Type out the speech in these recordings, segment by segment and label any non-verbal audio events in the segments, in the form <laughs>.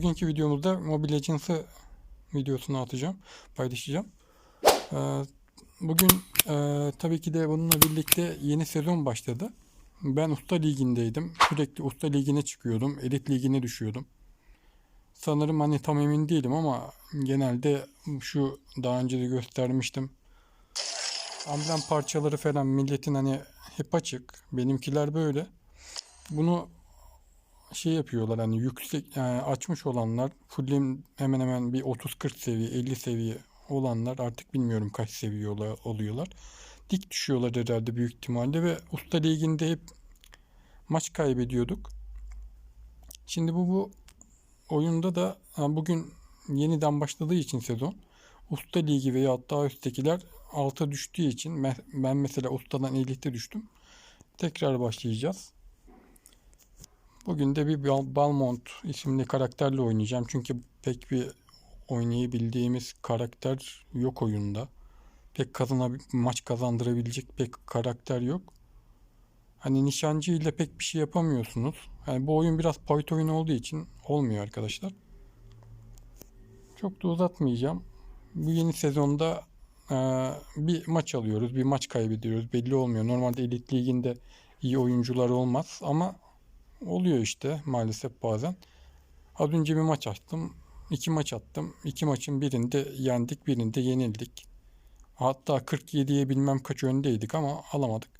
bugünkü videomuzda Mobile Legends'ı videosunu atacağım, paylaşacağım. Ee, bugün e, tabii ki de bununla birlikte yeni sezon başladı. Ben Usta Ligi'ndeydim. Sürekli Usta Ligi'ne çıkıyordum. Elit Ligi'ne düşüyordum. Sanırım hani tam emin değilim ama genelde şu daha önce de göstermiştim. Amblem parçaları falan milletin hani hep açık. Benimkiler böyle. Bunu şey yapıyorlar hani yüksek yani açmış olanlar fullim hemen hemen bir 30-40 seviye 50 seviye olanlar artık bilmiyorum kaç seviye oluyorlar. Dik düşüyorlar herhalde büyük ihtimalle ve Usta Ligi'nde hep maç kaybediyorduk. Şimdi bu bu oyunda da ha, bugün yeniden başladığı için sezon Usta Ligi veya daha üsttekiler alta düştüğü için ben mesela Usta'dan Elite düştüm. Tekrar başlayacağız. Bugün de bir Bal- Balmont isimli karakterle oynayacağım. Çünkü pek bir oynayabildiğimiz karakter yok oyunda. Pek kazana maç kazandırabilecek pek karakter yok. Hani nişancı ile pek bir şey yapamıyorsunuz. Yani bu oyun biraz point oyunu olduğu için olmuyor arkadaşlar. Çok da uzatmayacağım. Bu yeni sezonda eee, bir maç alıyoruz, bir maç kaybediyoruz. Belli olmuyor. Normalde Elit Ligi'nde iyi oyuncular olmaz ama oluyor işte maalesef bazen. Az önce bir maç açtım. iki maç attım. İki maçın birinde yendik, birinde yenildik. Hatta 47'ye bilmem kaç öndeydik ama alamadık.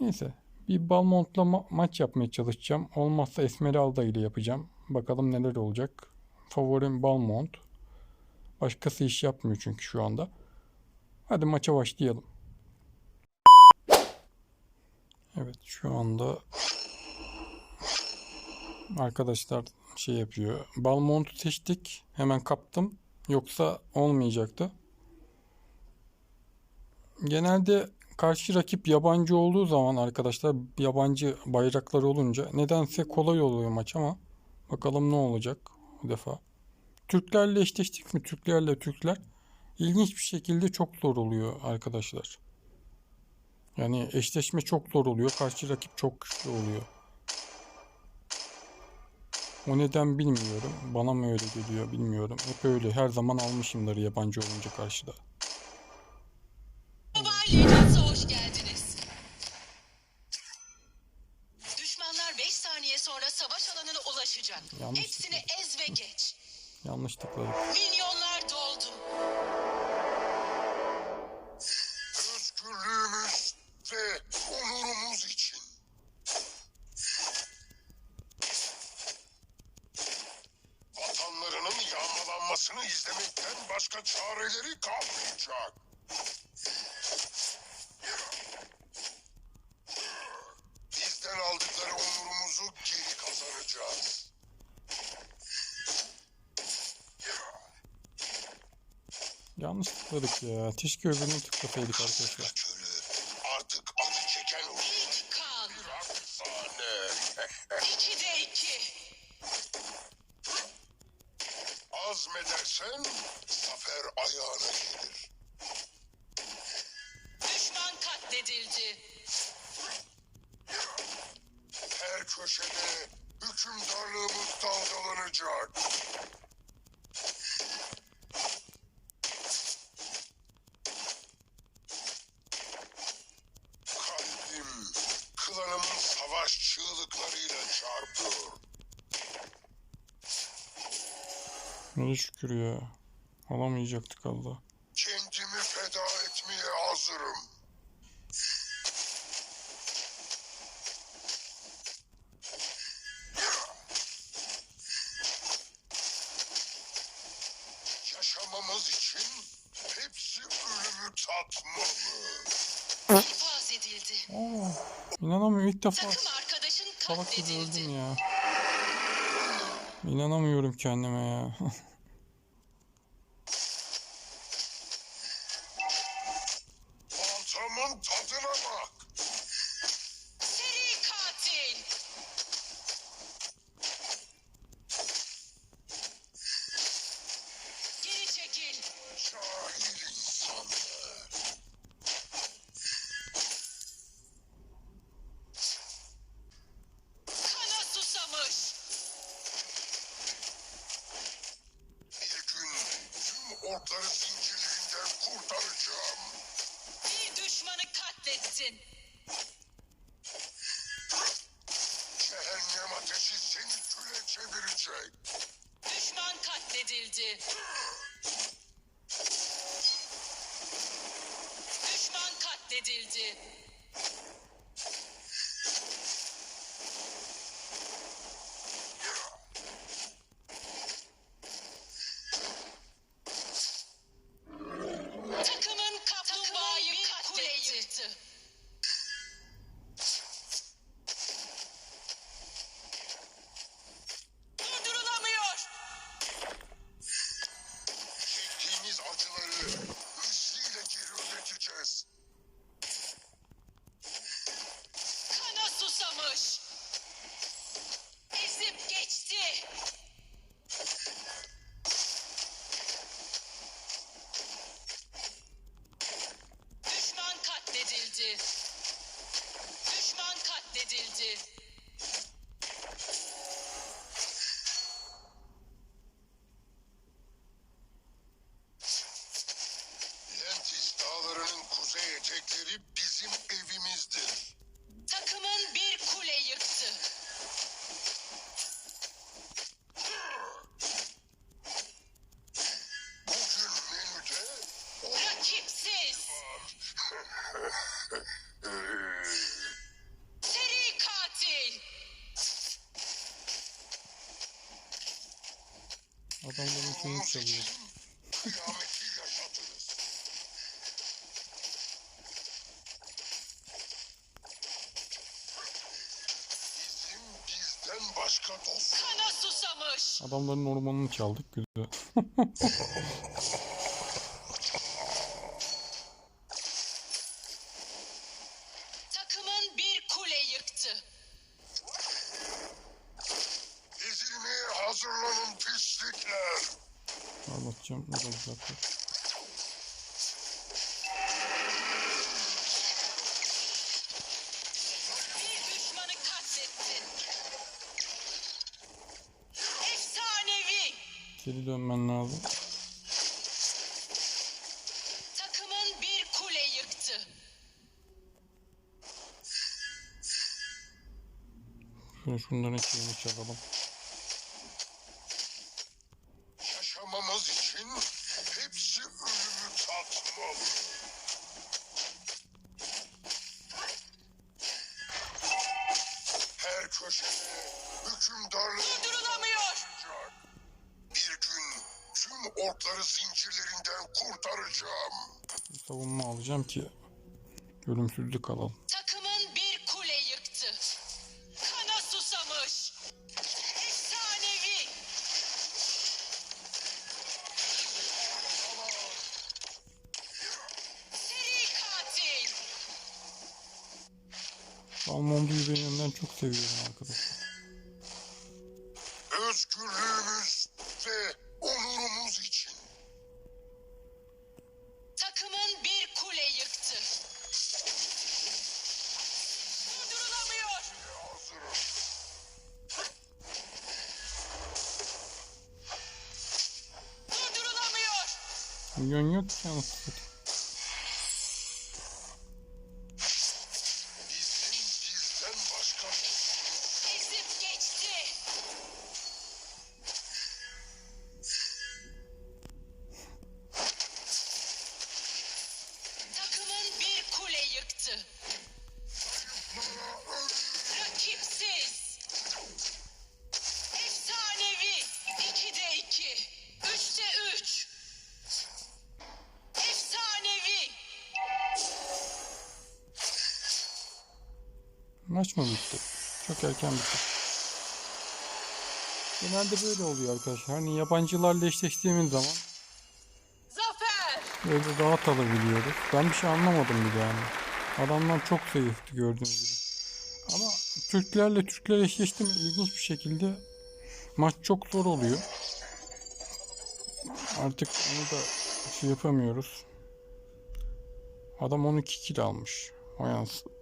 Neyse. Bir Balmont'la ma- maç yapmaya çalışacağım. Olmazsa Esmeralda ile yapacağım. Bakalım neler olacak. Favorim Balmont. Başkası iş yapmıyor çünkü şu anda. Hadi maça başlayalım. Evet şu anda arkadaşlar şey yapıyor. Balmont'u seçtik. Hemen kaptım. Yoksa olmayacaktı. Genelde karşı rakip yabancı olduğu zaman arkadaşlar yabancı bayraklar olunca nedense kolay oluyor maç ama bakalım ne olacak bu defa. Türklerle eşleştik mi? Türklerle Türkler ilginç bir şekilde çok zor oluyor arkadaşlar. Yani eşleşme çok zor oluyor. Karşı rakip çok güçlü oluyor. O neden bilmiyorum. Bana mı öyle geliyor bilmiyorum. Hep öyle. Her zaman almışımdır yabancı olunca karşıda. Hoş geldiniz. Düşmanlar 5 saniye sonra savaş alanına ulaşacak. Yanlış Hepsini ez ve geç. Yanlış tıkladık. Milyonlar doldu. Ve onurumuz için. Vatanlarının yağmalanmasını izlemekten başka çareleri kalmayacak. Bizden aldıkları onurumuzu geri kazanacağız. Yanlış tıkladık ya. Keşke öbürünü tıklasaydık arkadaşlar. Hapishane. 2'de 2. Azmedersen zafer ayağına gelir. Düşman katledildi. Her köşede hükümdarlığımız dalgalanacak. Ne şükür ya. Alamayacaktık Allah. Kendimi feda etmeye hazırım. Yaşamamız için hepsi ölümü tatmalı. İnfaz edildi. Aa, inanamıyorum ilk defa Takım arkadaşın salak gibi öldüm ya. İnanamıyorum kendime ya. <laughs> katledildi. Düşman katledildi. Etekleri bizim evimizdir. Takımın bir kule yıktı. Bugün menüde o Rakipsiz. Seri katil. Adamların suyunu Yolumuz çalıyor. için kıyameti yaşatırız. Bizim bizden başka dost Kana susamış. Adamların ormanını çaldık güzel. Takımın bir kule yıktı. ezilmeye hazırlanın pislikler. Anlatacağım. O da Geri dönmen lazım. Takımın bir kule yıktı. Şunu şunların şeyini çalalım. Yaşamamız için hepsi ölümü tatmalı. Tüm orkları zincirlerinden kurtaracağım. Savunma alacağım ki ölümsüzlük alalım. Takımın bir kule yıktı. Kana susamış. Efsanevi. Seri katil. Almondu'yu ben önden çok seviyorum arkadaşlar. Milyon yok ki anasını satayım. Bizim bizden başka Ezip geçti. Maç mı bitti? Çok erken bitti. Genelde böyle oluyor arkadaşlar. Hani yabancılarla eşleştiğimiz zaman Zafer. böyle rahat alabiliyoruz. Ben bir şey anlamadım bile yani. Adamlar çok zayıftı gördüğünüz gibi. Ama Türklerle Türkler eşleştim ilginç bir şekilde maç çok zor oluyor. Artık onu da şey yapamıyoruz. Adam 12 kill almış. O yansın.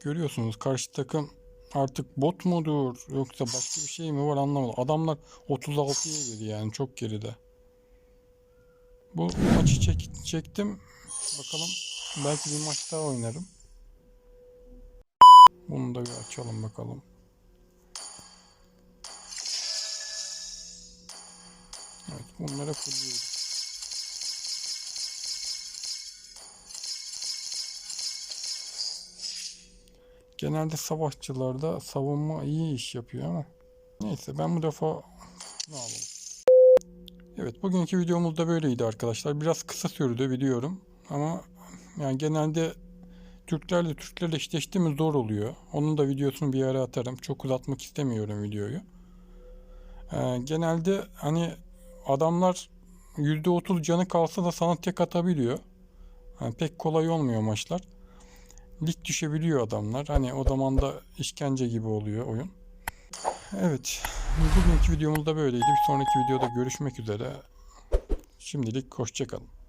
Görüyorsunuz karşı takım artık bot mudur yoksa başka bir şey mi var anlamadım. Adamlar 36'ya girdi yani çok geride. Bu maçı çek, çektim. Bakalım belki bir maç daha oynarım. Bunu da bir açalım bakalım. Evet bunlara fulluyoruz. Genelde savaşçılarda savunma iyi iş yapıyor ama neyse ben bu defa ne alalım. Evet bugünkü videomuz da böyleydi arkadaşlar. Biraz kısa sürdü biliyorum ama yani genelde Türklerle Türklerle eşleştiğimiz zor oluyor. Onun da videosunu bir ara atarım. Çok uzatmak istemiyorum videoyu. Ee, genelde hani adamlar %30 canı kalsa da sana tek atabiliyor. Yani pek kolay olmuyor maçlar. Lig düşebiliyor adamlar. Hani o zaman da işkence gibi oluyor oyun. Evet. Bugünkü videomuz da böyleydi. Bir sonraki videoda görüşmek üzere. Şimdilik hoşçakalın.